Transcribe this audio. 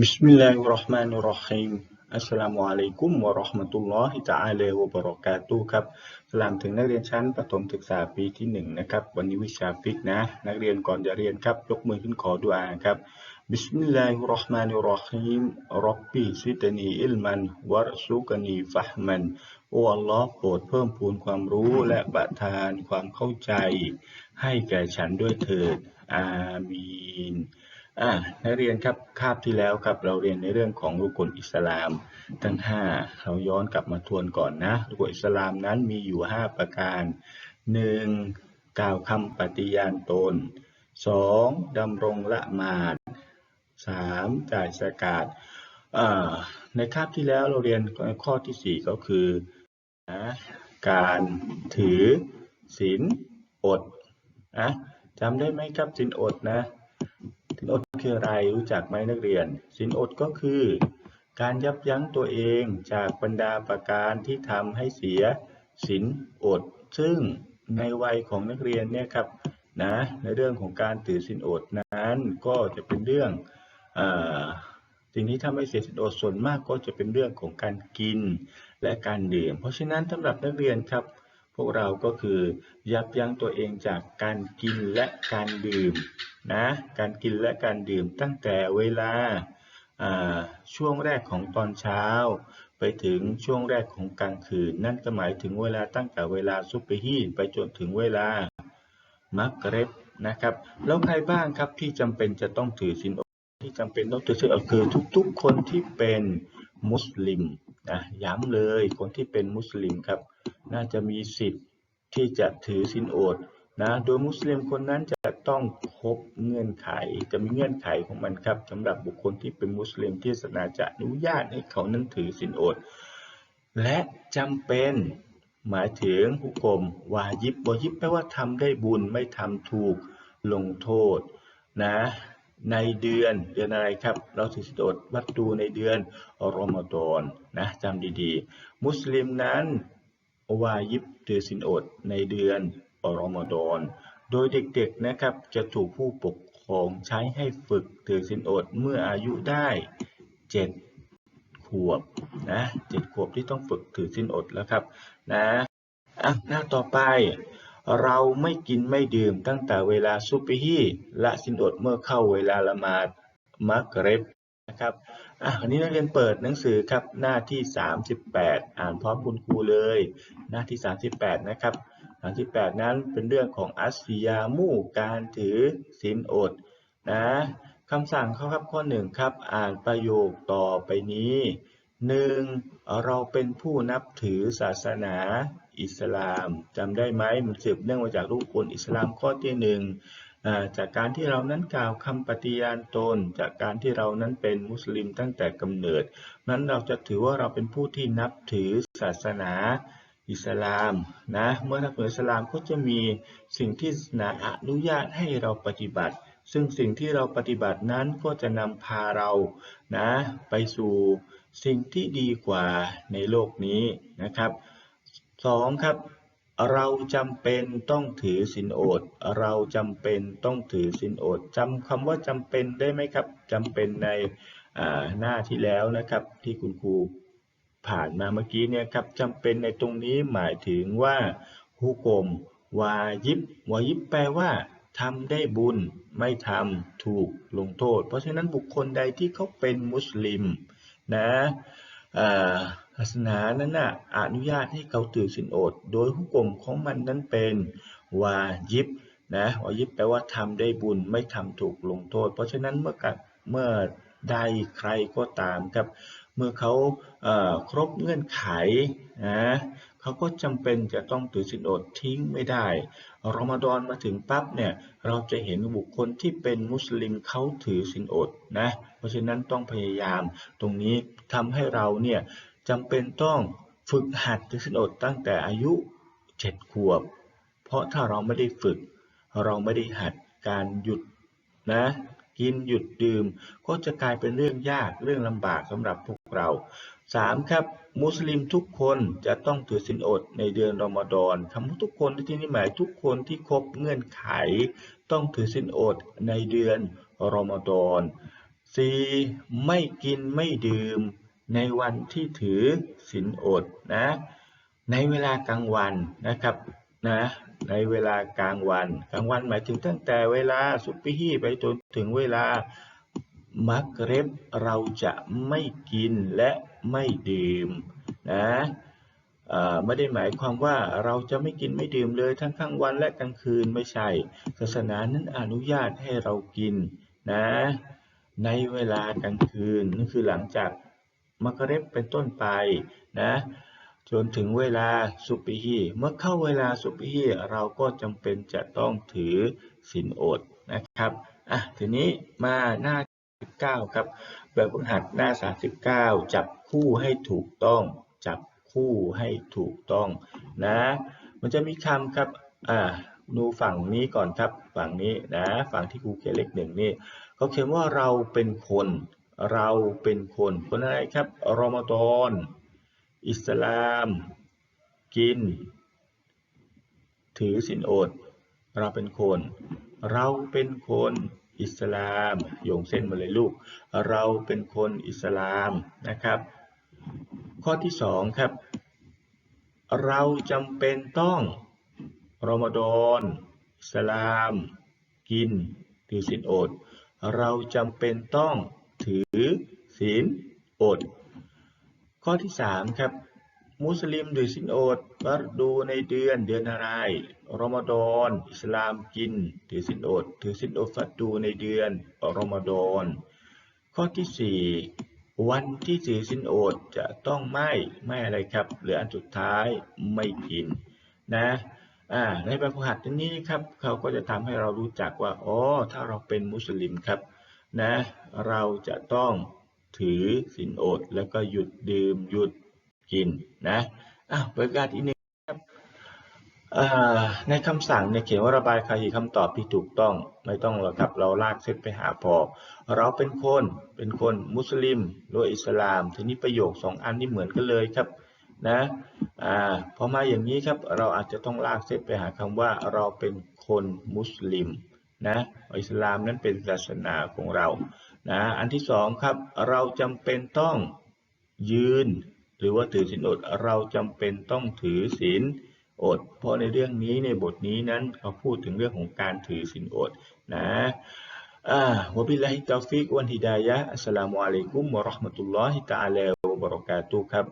Bismillahirrahmanirrahim อัสสลามุอะลัยกุมวะราะห์มะตุลลอฮิตะอาลาวะบะเราะกครับสลามถึงนักเรียนชั้นประถมศึกษาปีที่ 1 นะครับ วันนี้วิชาฟิกนะ นักเรียนก่อนจะเรียนครับ ยกมือขึ้นขอดุอาครับ Bismillahi Rahmani Rahim Rabbi Sidani Ilman Warsukani Fahman โอ้อัลลอฮ์โปรดเพิ่มพูนความรู้และประทานความเข้าใจ ให้แก่ฉันด้วยเถิด อามีน อ่านักเรียนครับคาบที่แล้วครับ เราเรียนในเรื่องของรุกลอิสลามทั้ง 5 เราย้อนกลับมาทวนก่อนนะรุกลอิสลามนั้นมีอยู่ 5 ประการ 1. กล่าวคำปฏิญาณตน 2. ดำรงละมาด 3. จ่ายสกาดในคาบที่แล้วเราเรียนข้อที่ 4 ก็คือนะการถือศีลอดนะจำได้ไหมครับศีลอดนะ สินอดคืออะไรรู้จักไหมนักเรียน สินอดก็คือ การยับยั้งตัวเองจากบรรดาประการที่ทำให้เสียสินอด ซึ่งในวัยของนักเรียนเนี่ยครับนะในเรื่องของการถือสินอดนั้นก็จะเป็นเรื่องอสิ่งที่ทำให้เสียสินอดส่วนมากก็จะเป็นเรื่องของการกินและการดื่ม เพราะฉะนั้นสำหรับนักเรียนครับ พวกเราก็คือยับยั้งตัวเองจากการกินและการดื่มนะการกินและการดื่มตั้งแต่เวลาช่วงแรกของตอนเช้า ไปถึงช่วงแรกของกลางคืน นั่นก็หมายถึงเวลาตั้งแต่เวลาซุปเปอร์ฮีไปจนถึงเวลามักเร็บนะครับแล้วใครบ้างครับที่จำเป็นจะต้องถือศีลอดที่จำเป็นต้องถือศีลอดคือทุกๆคนที่เป็นมุสลิม นะย้ำเลยคนที่เป็นมุสลิมครับ น่าจะมีสิทธิ์ที่จะถือศีลอดนะโดยมุสลิมคนนั้นจะต้องครบเงื่อนไข จะมีเงื่อนไขของมันครับสำหรับบุคคลที่เป็นมุสลิมที่ศาสนาจะอนุญาตให้เขานั้นถือศีลอด และจำเป็นหมายถึงหุกมวายิบวายิบแปลว่าทำได้บุญไม่ทำถูกลงโทษนะ ในเดือนเดือนอะไรครับ เราถือศีลอดวัดดูในเดือนรอมฎอนนะจำดีๆ มุสลิมนั้นวายิบถือศีลอดในเดือนรอมฎอนโดยเด็กๆนะครับจะถูกผู้ปกครองใช้ให้ฝึกถือศีลอดเมื่ออายุได้7ขวบนะเจ็ดขวบที่ต้องฝึกถือศีลอดแล้วครับนะอะหน้าต่อไป เราไม่กินไม่ดื่มตั้งแต่เวลาซุปฮีและสินอดเมื่อเข้าเวลาละหมาดมักเร็บนะครับอะวันนี้นักเรียนเปิดหนังสือครับหน้าที่ 38 อ่านพร้อมคุณครูเลย หน้าที่ 38 นะครับอันที่8นั้นเป็นเรื่องของอัสฟิยามู่การถือศีลอดนะคำสั่งเขาครับข้อหนึ่งครับอ่านประโยคต่อไปนี้หนึ่งเราเป็นผู้นับถือศาสนา อิสลามจำได้ไหมมันสืบเนื่องมาจากรูปคนอิสลามข้อที่หนึ่งจากการที่เรานั้นกล่าวคำปฏิญาณตน จากการที่เรานั้นเป็นมุสลิมตั้งแต่กำเนิด นั้นเราจะถือว่าเราเป็นผู้ที่นับถือศาสนาอิสลามนะเมื่อนับถืออิสลามก็จะมีสิ่งที่ศาสนาอนุญาตให้เราปฏิบัติ ซึ่งสิ่งที่เราปฏิบัตินั้นก็จะนำพาเรานะไปสู่สิ่งที่ดีกว่าในโลกนี้นะครับ สองครับ เราจำเป็นต้องถือศีลอด เราจำเป็นต้องถือศีลอดจำคำว่าจำเป็นได้ไหมครับจำเป็นในหน้าที่แล้วนะครับที่คุณครูผ่านมาเมื่อกี้เนี่ยครับจำเป็นในตรงนี้หมายถึงว่าฮุกมวายิบวายิบแปลว่าทำได้บุญไม่ทำถูกลงโทษ เพราะฉะนั้นบุคคลใดที่เขาเป็นมุสลิมนะ ศาสนานั้นนะอนุญาตให้เขาถือสินอด โดยหุกลมของมันนั้นเป็นวายิบนะวายิบแปลว่าทำได้บุญไม่ทำถูกลงโทษ เพราะฉะนั้นเมื่อเมื่อใดใครก็ตามครับ เมื่อเขาครบเงื่อนไขนะ เขาก็จำเป็นจะต้องถือศีลอดทิ้งไม่ได้ รอมฎอนมาถึงปั๊บเนี่ยเราจะเห็นบุคคลที่เป็นมุสลิมเขาถือศีลอดนะเพราะฉะนั้นต้องพยายาม ตรงนี้ทำให้เราเนี่ยจำเป็นต้องฝึกหัดถือศีลอดตั้งแต่อายุเจ็ดขวบ เพราะถ้าเราไม่ได้ฝึก เราไม่ได้หัดการหยุดนะกินหยุดดื่มก็จะกลายเป็นเรื่องยากเรื่องลำบากสำหรับพวกเรา 3. ครับมุสลิมทุกคนจะต้องถือศีลอดในเดือนรอมฎอนคำว่าทุกคนที่นี่หมายทุกคนที่ครบเงื่อนไข ต้องถือศีลอดในเดือนรอมฎอนสี่ไม่กินไม่ดื่มในวันที่ถือศีลอดนะในเวลากลางวันนะครับนะในเวลากลางวันกลางวันหมายถึงตั้งแต่เวลาซุปิฮีไปจนถึงเวลามักเร็บเราจะไม่กินและ ไม่ดื่มนะไม่ได้หมายความว่าเราจะไม่กินไม่ดื่มเลยทั้งกลางวันและกลางคืนไม่ใช่ ศาสนานั้นอนุญาตให้เรากินนะในเวลากลางคืนนั่นคือหลังจากมักเร็บเป็นต้นไปนะจนถึงเวลาสุปิฮีเมื่อเข้าเวลาสุปิฮีเราก็จำเป็นจะต้องถือศีลอดนะครับอะทีนี้มาหน้า 19 ครับ แบบฝึกหัดหน้า 39 จับคู่ให้ถูกต้อง จับคู่ให้ถูกต้องนะ มันจะมีคำครับ อ่า ดูฝั่งนี้ก่อนครับ ฝั่งนี้นะ ฝั่งที่ครูเขียนเลขหนึ่งนี่เขาเขียนว่าเราเป็นคน เราเป็นคน คนอะไรครับรอมฎอนอิสลาม กิน ถือศีลอด เราเป็นคน เราเป็นคน อิสลามโยงเส้นมาเลยลูก เราเป็นคนอิสลามนะครับ ข้อที่สองครับ เราจำเป็นต้องรอมฎอนอิสลาม กินถือศีลอด เราจำเป็นต้องถือศีลอด ข้อที่สามครับ มุสลิมถือศีลอดวัดดูในเดือนเดือนอะไรรอมฎอน อิสลามกิน ถือศีลอด ถือศีลอดฟัดดูในเดือนรอมฎอนข้อที่สี่วันที่ถือศีลอดจะต้องไม่ไม่อะไรครับหรืออันสุดท้ายไม่กินนะอ่าในแบบหัดนี้ครับเขาก็จะทำให้เรารู้จักว่าอ๋อถ้าเราเป็นมุสลิมครับนะเราจะต้องถือศีลอดแล้วก็หยุดดื่มหยุด กินนะอะประกาศอีกหนึ่งครับอ่าในคำสั่งเนี่ยเขียนว่าระบายคาหีคำตอบที่ถูกต้องไม่ต้องหรอกครับเราลากเส้นไปหาพอ เราเป็นคนเป็นคนมุสลิมหรืออิสลาม ทีนี้ประโยคสองอันนี้เหมือนกันเลยครับนะอ่าพอมาอย่างนี้ครับเราอาจจะต้องลากเส้นไปหาคำว่าเราเป็นคนมุสลิมนะอิสลามนั้นเป็นศาสนาของเรานะอันที่สองครับเราจำเป็นต้องยืน หรือว่าถือศีลอดเราจำเป็นต้องถือศีลอด เพราะในเรื่องนี้ในบทนี้นั้นเขาพูดถึงเรื่องของการถือศีลอดนะอ่าวะบิลลาฮิตตอฟิกวันฮิดายะอัสสลามุอะลัยกุมวะราะห์มะตุลลอฮิตะอาลาวะบะเราะกาตุครับ